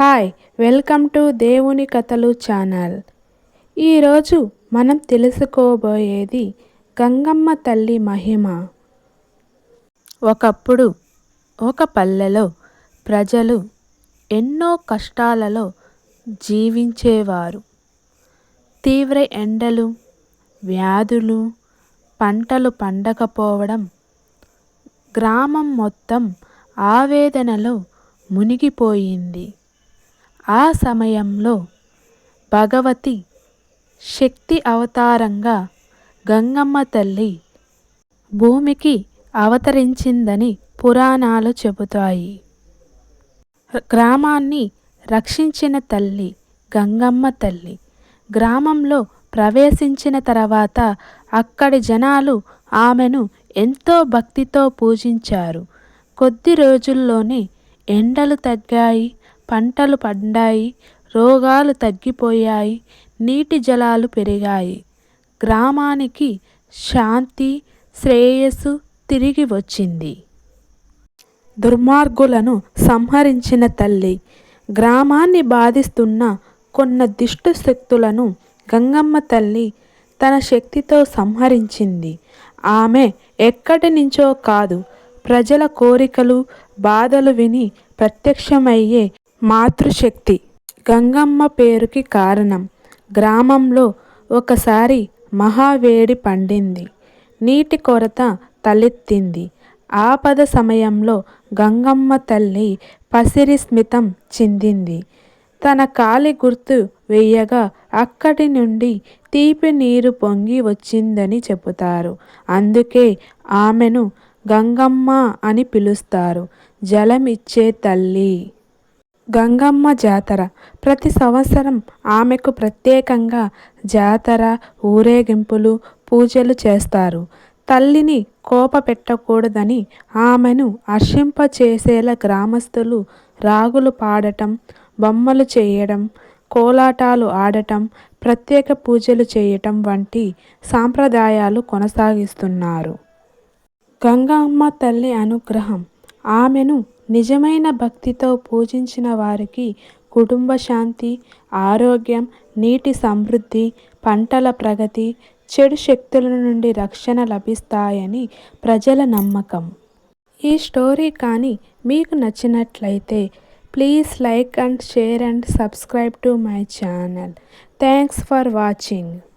Hi welcome to దేవుని కథలు channel. ఈరోజు మనం తెలుసుకోబోయేది గంగమ్మ తల్లి మహిమ. ఒకప్పుడు ఒక పల్లెలో ప్రజలు ఎన్నో కష్టాలలో జీవించేవారు. తీవ్ర ఎండలు వ్యాధులు పంటలు పండకపోవడం గ్రామం మొత్తం ఆవేదనలో మునిగిపోయింది. ఆ సమయంలో భగవతి శక్తి అవతారంగా గంగమ్మ తల్లి భూమికి అవతరించిందని పురాణాలు చెబుతాయి. గ్రామాన్ని రక్షించిన తల్లి గంగమ్మ తల్లి. గ్రామంలో ప్రవేశించిన తర్వాత అక్కడి జనాలు ఆమెను ఎంతో భక్తితో పూజించారు. కొద్ది రోజుల్లోనే ఎండలు తగ్గాయి. పంటలు పండాయి రోగాలు తగ్గిపోయాయి నీటి జలాలు పెరిగాయి. గ్రామానికి శాంతి శ్రేయస్సు తిరిగి వచ్చింది. దుర్మార్గులను సంహరించిన తల్లి గ్రామాన్ని బాధిస్తున్న కొన్న దుష్ట శక్తులను గంగమ్మ తల్లి తన శక్తితో సంహరించింది. ఆమె ఎక్కడి నుంచో కాదు ప్రజల కోరికలు బాధలు విని ప్రత్యక్షమయ్యే మాతృశక్తి. గంగమ్మ పేరుకి కారణం గ్రామంలో ఒకసారి మహావేడి పండింది. నీటి కొరత తలెత్తింది. ఆపద సమయంలో గంగమ్మ తల్లి పసిరి స్మితం చెందింది. తన కాలి గుర్తు వేయగా అక్కడి నుండి తీపి నీరు పొంగి వచ్చిందని చెబుతారు. అందుకే ఆమెను గంగమ్మ అని పిలుస్తారు. జలం ఇచ్చే తల్లి. గంగమ్మ జాతర. ప్రతి సంవత్సరం ఆమెకు ప్రత్యేకంగా జాతర ఊరేగింపులు పూజలు చేస్తారు. తల్లిని కోప పెట్టకూడదని ఆమెను అర్షింపచేసేలా గ్రామస్తులు రాగులు పాడటం బొమ్మలు చేయడం కోలాటాలు ఆడటం ప్రత్యేక పూజలు చేయటం వంటి సాంప్రదాయాలు కొనసాగిస్తున్నారు. గంగమ్మ తల్లి అనుగ్రహం ఆమెను నిజమైన భక్తితో పూజించిన వారికి కుటుంబ శాంతి ఆరోగ్యం నీటి సమృద్ధి పంటల ప్రగతి చెడు శక్తుల నుండి రక్షణ లభిస్తాయని ప్రజల నమ్మకం. ఈ స్టోరీ కానీ మీకు నచ్చినట్లయితే please like and share and subscribe to my channel. Thanks for watching.